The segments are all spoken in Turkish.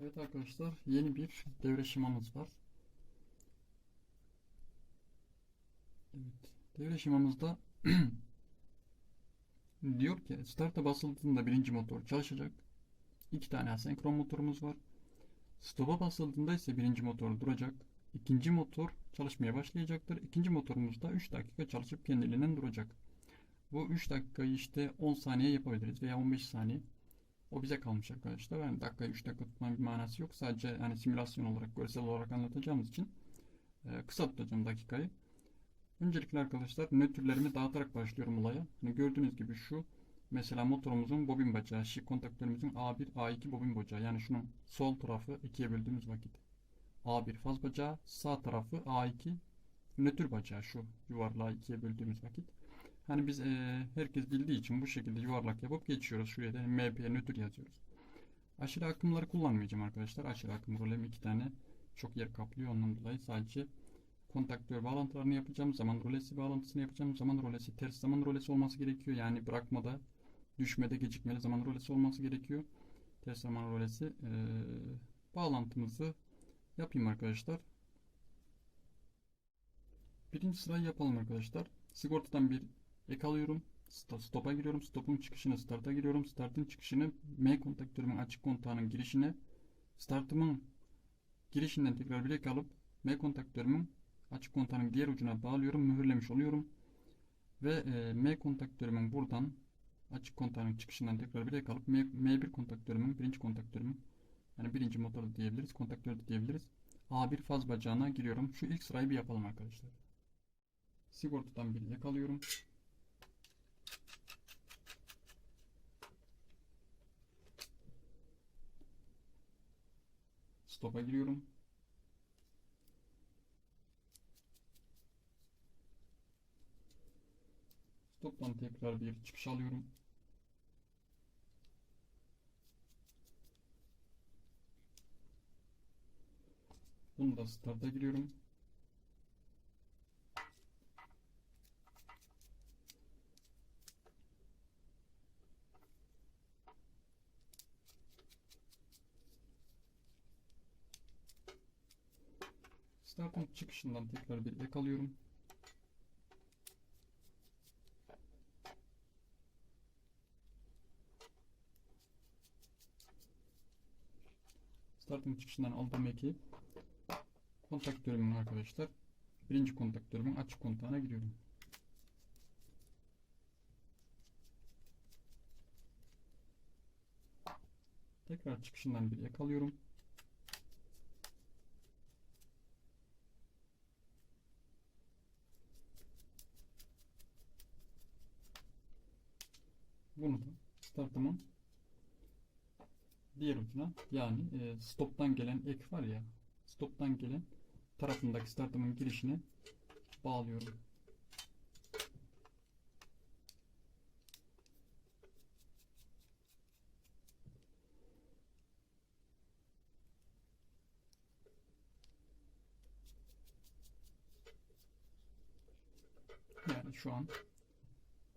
Evet arkadaşlar yeni bir devre şemamız var. Evet devre şemamızda diyor ki start'a basıldığında birinci motor çalışacak. İki tane asenkron motorumuz var. Stop'a basıldığında ise birinci motor duracak. İkinci motor çalışmaya başlayacaktır. İkinci motorumuz da 3 dakika çalışıp kendiliğinden duracak. Bu 3 dakikayı işte 10 saniye yapabiliriz veya 15 saniye. O bize kalmış arkadaşlar. Yani dakikayı 3 dakika tutmanın bir manası yok. Sadece yani simülasyon olarak, görsel olarak anlatacağımız için e, kısa tutacağım dakikayı. Öncelikle arkadaşlar nötrlerimi dağıtarak başlıyorum olaya. Hani gördüğünüz gibi şu mesela motorumuzun bobin bacağı, şik kontaktörümüzün A1, A2 bobin bacağı. Yani şunun sol tarafı ikiye böldüğümüz vakit A1 faz bacağı, sağ tarafı A2 nötr bacağı şu yuvarlağı ikiye böldüğümüz vakit. Hani biz e, herkes bildiği için bu şekilde yuvarlak yapıp geçiyoruz. Şuraya da MP nötr yazıyoruz. Aşırı akımları kullanmayacağım arkadaşlar. Aşırı akım rolem iki tane çok yer kaplıyor. Ondan dolayı sadece kontaktör bağlantılarını yapacağım. Zaman rolesi bağlantısını yapacağım. Zaman rolesi ters zaman rolesi olması gerekiyor. Yani bırakmada, düşmede gecikmeli zaman rolesi olması gerekiyor. Ters zaman rolesi e, bağlantımızı yapayım arkadaşlar. Birinci sırayı yapalım arkadaşlar. Sigortadan bir ek alıyorum. Sta- Stop'a giriyorum. Stop'un çıkışına start'a giriyorum. Start'ın çıkışını M kontaktörümün açık kontağının girişine startımın girişinden tekrar bir ek alıp M kontaktörümün açık kontağının diğer ucuna bağlıyorum. Mühürlemiş oluyorum. Ve e, M kontaktörümün buradan açık kontağının çıkışından tekrar bir ek alıp M, M1 kontaktörümün birinci kontaktörümün yani birinci motoru diyebiliriz. Kontaktör de diyebiliriz. A1 faz bacağına giriyorum. Şu ilk sırayı bir yapalım arkadaşlar. Sigortadan bir yakalıyorum. Stop'a giriyorum. Stop'tan tekrar bir çıkış alıyorum. Bunu da start'a giriyorum. Start'ın çıkışından tekrar bir ek alıyorum. Start'ın çıkışından aldığım eki kontaktörümün arkadaşlar birinci kontaktörümün açık kontağına giriyorum. Tekrar çıkışından bir ek alıyorum. Bunu da startımın diğer ucuna yani e, stop'tan gelen ek var ya stop'tan gelen tarafındaki startımın girişine bağlıyorum. Yani şu an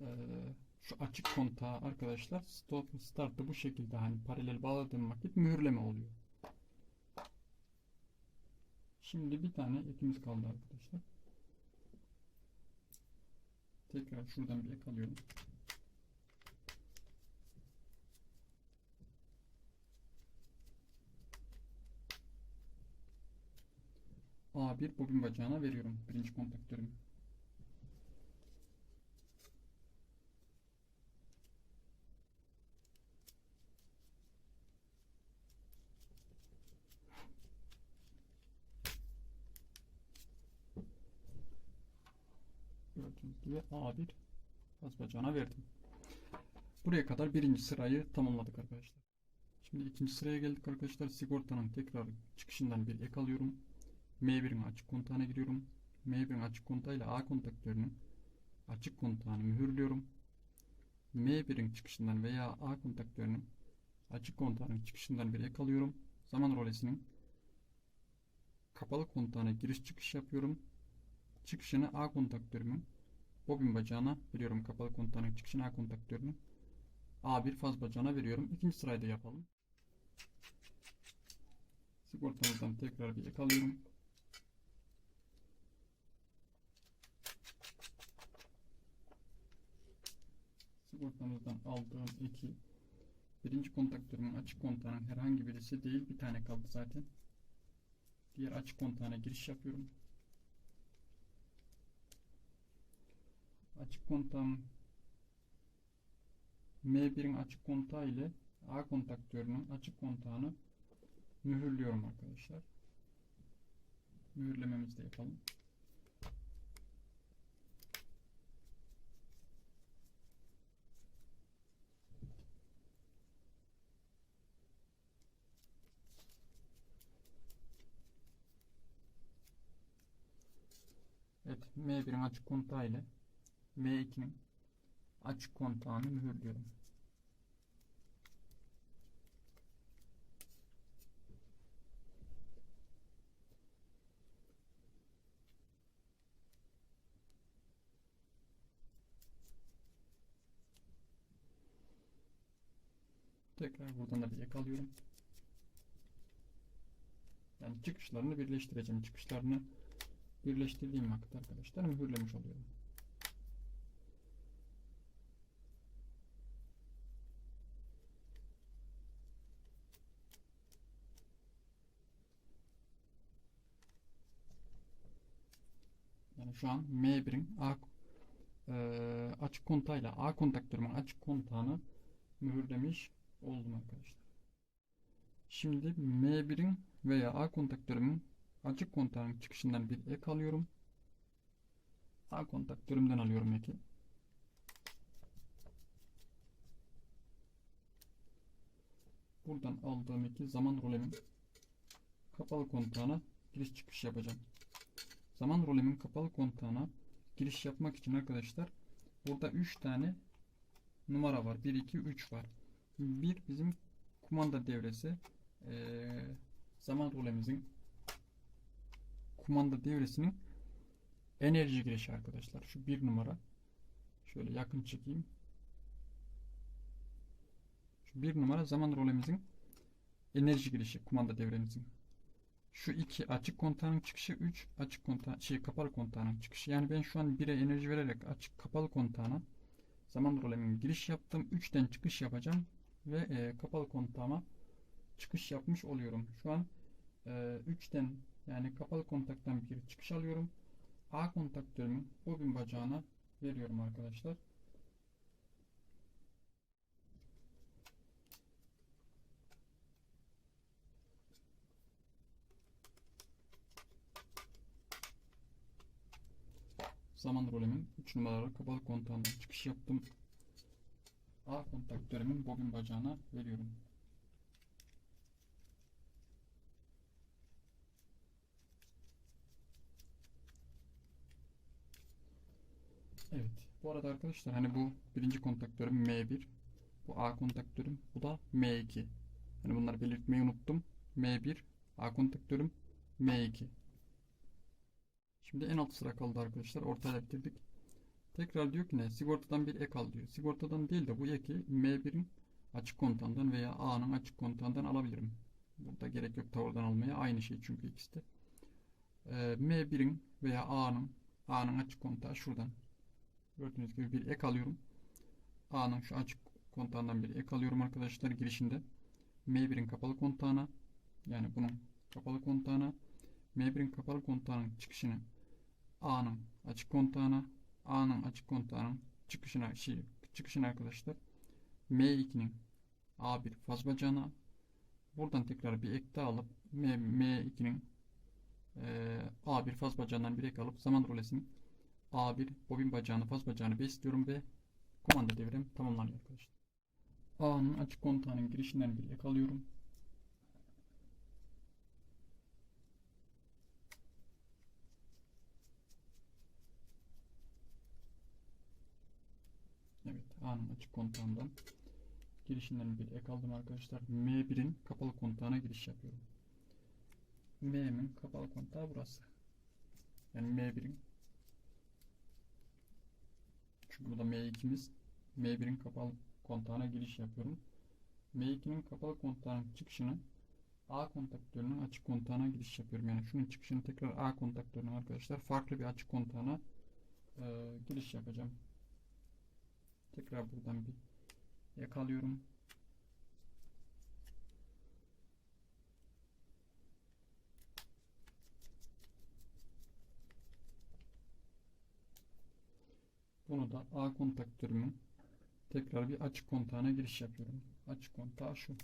eee, şu açık kontağı arkadaşlar stop startı bu şekilde hani paralel bağladığım vakit mühürleme oluyor. Şimdi bir tane ekimiz kaldı arkadaşlar. Tekrar şuradan bir ek alıyorum. A1 bobin bacağına veriyorum birinci kontaktörümü. Gördüğünüz gibi A1 faz bacağına verdim. Buraya kadar birinci sırayı tamamladık arkadaşlar. Şimdi ikinci sıraya geldik arkadaşlar. Sigortanın tekrar çıkışından bir ek alıyorum. M1'in açık kontağına giriyorum. M1'in açık kontağıyla A kontaktörünün açık kontağını mühürlüyorum. M1'in çıkışından veya A kontaktörünün açık kontağının çıkışından bir ek alıyorum. Zaman rolesinin kapalı kontağına giriş çıkış yapıyorum. Çıkışını A kontaktörümün bobin bacağına veriyorum. Kapalı kontağının çıkışını A kontaktörünün A1 faz bacağına veriyorum. İkinci sırayı da yapalım. Sigortamızdan tekrar bir ek alıyorum. Sigortamızdan aldığım eki birinci kontaktörümün açık kontağının herhangi birisi değil. Bir tane kaldı zaten. Diğer açık kontağına giriş yapıyorum. Açık kontağım M1'in açık kontağı ile A kontaktörünün açık kontağını mühürlüyorum arkadaşlar. Mühürlememizi de yapalım. Evet, M1'in açık kontağı ile M2'nin açık kontağını mühürlüyorum. Tekrar buradan da bir yakalıyorum. Yani çıkışlarını birleştireceğim. Çıkışlarını birleştirdiğim vakit arkadaşlar mühürlemiş oluyorum. Şu an M1'in A e, açık kontağıyla A kontaktörümün açık kontağını mühürlemiş oldum arkadaşlar. Şimdi M1'in veya A kontaktörümün açık kontağın çıkışından bir ek alıyorum. A kontaktörümden alıyorum eki. Buradan aldığım eki zaman rolemin kapalı kontağına giriş çıkış yapacağım. Zaman rolemin kapalı kontağına giriş yapmak için arkadaşlar burada 3 tane numara var. 1, 2, 3 var. Bir bizim kumanda devresi ee, zaman rolemizin kumanda devresinin enerji girişi arkadaşlar. Şu bir numara. Şöyle yakın çekeyim. Şu bir numara zaman rolemizin enerji girişi kumanda devremizin. Şu iki açık kontağın çıkışı 3 açık kontağı şey kapalı kontağının çıkışı. Yani ben şu an 1'e enerji vererek açık kapalı kontağına zaman rolemin giriş yaptım. 3'ten çıkış yapacağım ve e, kapalı kontağıma çıkış yapmış oluyorum. Şu an e, 3'ten yani kapalı kontaktan bir çıkış alıyorum. A kontaktörümün bobin bacağına veriyorum arkadaşlar. Zaman rolemin 3 numaralı kapalı kontağından çıkış yaptım. A kontaktörümün bobin bacağına veriyorum. Evet. Bu arada arkadaşlar hani bu birinci kontaktörüm M1. Bu A kontaktörüm. Bu da M2. Hani bunları belirtmeyi unuttum. M1 A kontaktörüm M2. Şimdi en alt sıra kaldı arkadaşlar. Ortaya bitirdik. Tekrar diyor ki ne? Sigortadan bir ek al diyor. Sigortadan değil de bu eki M1'in açık kontağından veya A'nın açık kontağından alabilirim. Burada gerek yok tavırdan almaya. Aynı şey çünkü ikisi de. Ee, M1'in veya A'nın A'nın açık kontağı şuradan. Gördüğünüz gibi bir ek alıyorum. A'nın şu açık kontağından bir ek alıyorum arkadaşlar girişinde. M1'in kapalı kontağına yani bunun kapalı kontağına M1'in kapalı kontağının çıkışını A'nın açık kontağına A'nın açık kontağının çıkışına şey, çıkışına arkadaşlar M2'nin A1 faz bacağına buradan tekrar bir ek daha alıp M, M2'nin e, A1 faz bacağından bir ek alıp zaman rolesinin A1 bobin bacağını faz bacağını besliyorum ve kumanda devrem tamamlanıyor arkadaşlar. A'nın açık kontağının girişinden bir ek alıyorum. Evet A'nın açık kontağından girişinden bir ek aldım arkadaşlar. M1'in kapalı kontağına giriş yapıyorum. M'nin kapalı kontağı burası. Yani M1'in çünkü burada M2'miz M1'in kapalı kontağına giriş yapıyorum. M2'nin kapalı kontağının çıkışını A kontaktörünün açık kontağına giriş yapıyorum. Yani şunun çıkışını tekrar A kontaktörünün arkadaşlar farklı bir açık kontağına e, giriş yapacağım. Tekrar buradan bir yakalıyorum. Bunu da A kontaktörümün tekrar bir açık kontağına giriş yapıyorum. Açık kontağı şu.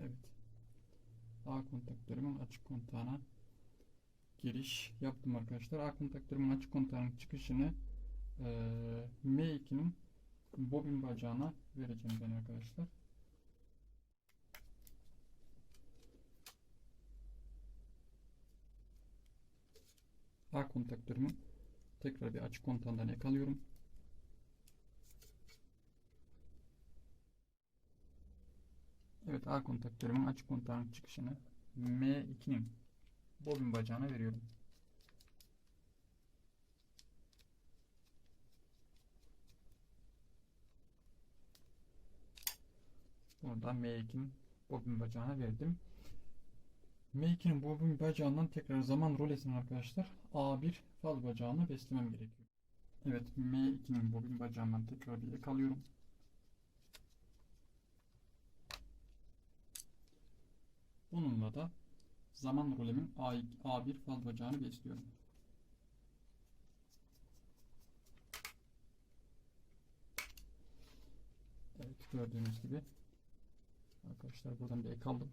Evet. A kontaktörümün açık kontağına giriş yaptım arkadaşlar. A kontaktörümün açık kontağının çıkışını eee, M2'nin bobin bacağına vereceğim ben arkadaşlar. A kontaktörümü tekrar bir açık kontağından yakalıyorum. Evet A kontaktörümün açık kontağının çıkışını M2'nin bobin bacağına veriyorum. Buradan M2'nin bobin bacağına verdim. M2'nin bobin bacağından tekrar zaman rolesine arkadaşlar A1 faz bacağını beslemem gerekiyor. Evet M2'nin bobin bacağından tekrar bir yakalıyorum. Bununla da zaman rolemin A, A1 faz bacağını besliyorum. Evet gördüğünüz gibi arkadaşlar buradan bir ek aldım.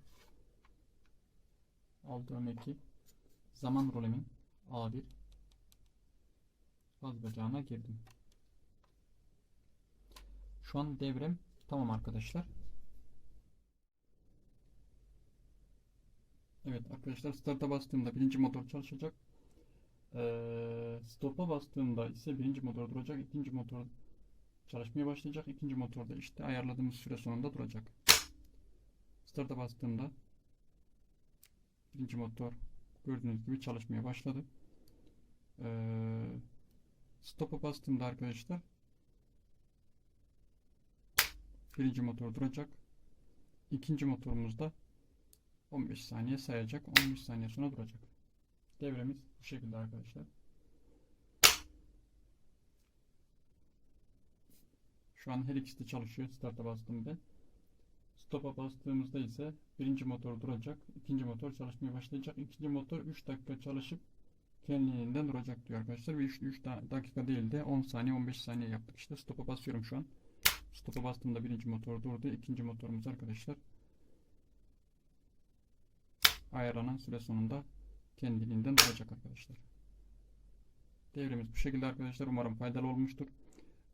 Aldığım eki zaman rolemin A1 faz bacağına girdim. Şu an devrem tamam arkadaşlar. Evet arkadaşlar start'a bastığımda birinci motor çalışacak. Ee, stop'a bastığımda ise birinci motor duracak. ikinci motor çalışmaya başlayacak. İkinci motorda işte ayarladığımız süre sonunda duracak. Start'a bastığımda birinci motor gördüğünüz gibi çalışmaya başladı. Ee, stop'a bastığımda arkadaşlar birinci motor duracak. İkinci motorumuzda 15 saniye sayacak. 15 saniye sonra duracak. Devremiz bu şekilde arkadaşlar. Şu an her ikisi de çalışıyor. Start'a bastığımda. Stop'a bastığımızda ise birinci motor duracak. ikinci motor çalışmaya başlayacak. İkinci motor 3 dakika çalışıp kendiliğinden duracak diyor arkadaşlar. Ve 3, 3 dakika değil de 10 saniye 15 saniye yaptık işte. Stop'a basıyorum şu an. Stop'a bastığımda birinci motor durdu. İkinci motorumuz arkadaşlar ayarlanan süre sonunda kendiliğinden duracak arkadaşlar. Devremiz bu şekilde arkadaşlar. Umarım faydalı olmuştur.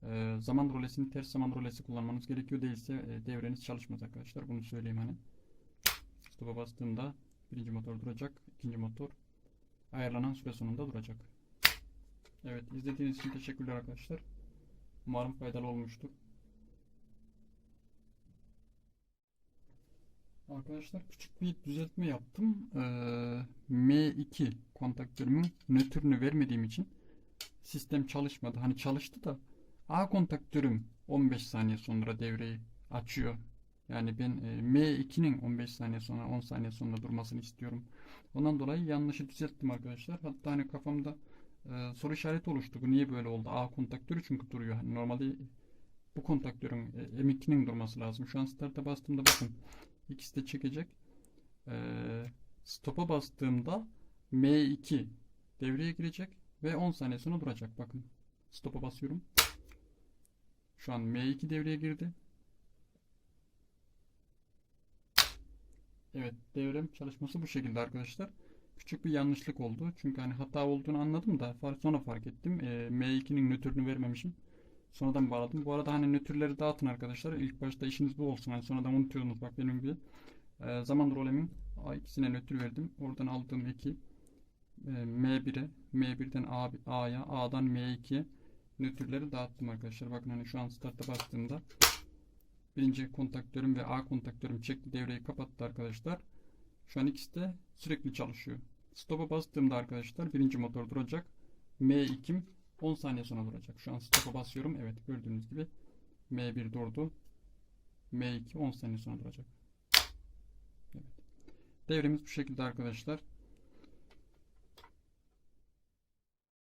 Ee, zaman rolesini ters zaman rolesi kullanmanız gerekiyor. Değilse e, devreniz çalışmaz arkadaşlar. Bunu söyleyeyim hani. Stop'a bastığımda birinci motor duracak. ikinci motor ayarlanan süre sonunda duracak. Evet izlediğiniz için teşekkürler arkadaşlar. Umarım faydalı olmuştur. Arkadaşlar küçük bir düzeltme yaptım. Ee, M2 kontaktörümün nötrünü vermediğim için sistem çalışmadı. Hani çalıştı da A kontaktörüm 15 saniye sonra devreyi açıyor. Yani ben e, M2'nin 15 saniye sonra 10 saniye sonra durmasını istiyorum. Ondan dolayı yanlışı düzelttim arkadaşlar. Hatta hani kafamda e, soru işareti oluştu. Bu niye böyle oldu? A kontaktörü çünkü duruyor. Hani normalde bu kontaktörün e, M2'nin durması lazım. Şu an start'a bastığımda bakın İkisi de çekecek. Ee, stop'a bastığımda M2 devreye girecek ve 10 saniye sonra duracak. Bakın stop'a basıyorum. Şu an M2 devreye girdi. Evet devrem çalışması bu şekilde arkadaşlar. Küçük bir yanlışlık oldu. Çünkü hani hata olduğunu anladım da sonra fark ettim. E, M2'nin nötrünü vermemişim. Sonradan bağladım. Bu arada hani nötrleri dağıtın arkadaşlar. İlk başta işiniz bu olsun. Hani sonradan unutuyordunuz bak benim gibi. E, zaman rolemin ikisine nötr verdim. Oradan aldığım eki e, M1'e, M1'den A, A'ya, A'dan M2'ye nötrleri dağıttım arkadaşlar. Bakın hani şu an start'a bastığımda birinci kontaktörüm ve A kontaktörüm çekti devreyi kapattı arkadaşlar. Şu an ikisi de sürekli çalışıyor. Stop'a bastığımda arkadaşlar birinci motor duracak. M2'm 10 saniye sonra duracak. Şu an stop'a basıyorum. Evet gördüğünüz gibi M1 durdu. M2 10 saniye sonra duracak. Evet. Devremiz bu şekilde arkadaşlar.